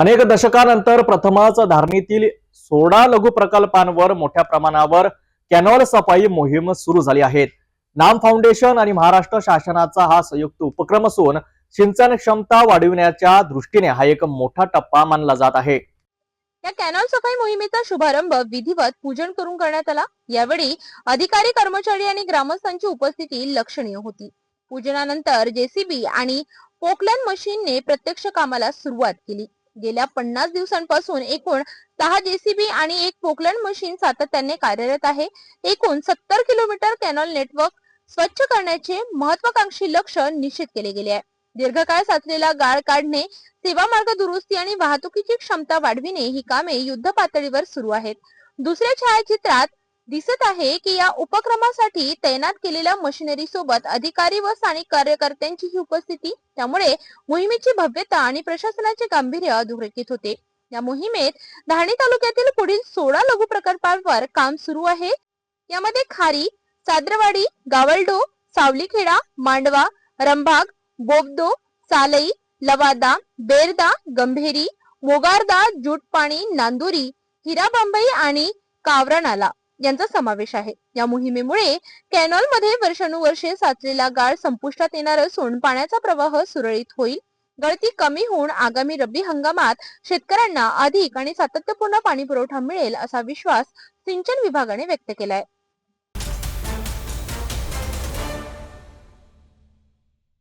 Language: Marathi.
अनेक दशकानंतर प्रथमच धारणीतील सोडा लघु प्रकल्पांवर मोठ्या प्रमाणावर कॅनॉल सफाई मोहीम सुरू झाली आहे. नाम फाउंडेशन आणि महाराष्ट्र शासनाचा हा संयुक्त उपक्रम असून सिंचन क्षमता वाढविण्याच्या दृष्टीने हा एक मोठा टप्पा मानला जात आहे. या कॅनॉल सफाई मोहिमेचा शुभारंभ विधिवत पूजन करून करण्यात आला. यावेळी अधिकारी कर्मचारी आणि ग्रामस्थांची उपस्थिती लक्षणीय होती. पूजनानंतर जेसीबी आणि पोकलॅन मशीनने प्रत्यक्ष कामाला सुरुवात केली. गेल्या पन्नास दिवसांपासून एकूण सहा जेसीबी आणि एक पोकलंड मशीन सातत्याने कार्यरत आहे. एकूण सत्तर किलोमीटर कॅनॉल नेटवर्क स्वच्छ करण्याचे महत्वाकांक्षी लक्ष्य निश्चित केले गेले आहे. दीर्घकाळ साचलेला गाळ काढणे सेवा मार्ग दुरुस्ती आणि वाहतुकीची क्षमता वाढविणे ही कामे युद्ध पातळीवर सुरू आहेत. दुसऱ्या छायाचित्रात दिसत आहे की या उपक्रमासाठी तैनात केलेल्या मशिनरी सोबत अधिकारी व स्थानिक कार्यकर्त्यांची ही उपस्थिती त्यामुळे मोहिमेची भव्यता आणि प्रशासनाचे गांभीर्य अधोरेखित होते. या मोहिमेत धाणे तालुक्यातील पुढील सोळा लघु प्रकल्पांवर काम सुरू आहे. यामध्ये खारी साद्रवाडी गावलडो सावलीखेडा मांडवा रंभाग बोबदो सालई लवादा बेरदा गंभेरी मोगारदा जुटपाणी नांदुरी हिराबांबई आणि कावरा यांचा समावेश आहे. या मोहिमेमुळे कॅनॉलमध्ये वर्षानुवर्षे साचलेला गाळ संपुष्टात येणार असून पाण्याचा प्रवाह सुरळीत होईल. गळती कमी होऊन आगामी रब्बी हंगामात शेतकऱ्यांना अधिक आणि सातत्यपूर्ण पाणी पुरवठा मिळेल असा विश्वास सिंचन विभागाने व्यक्त केलाय.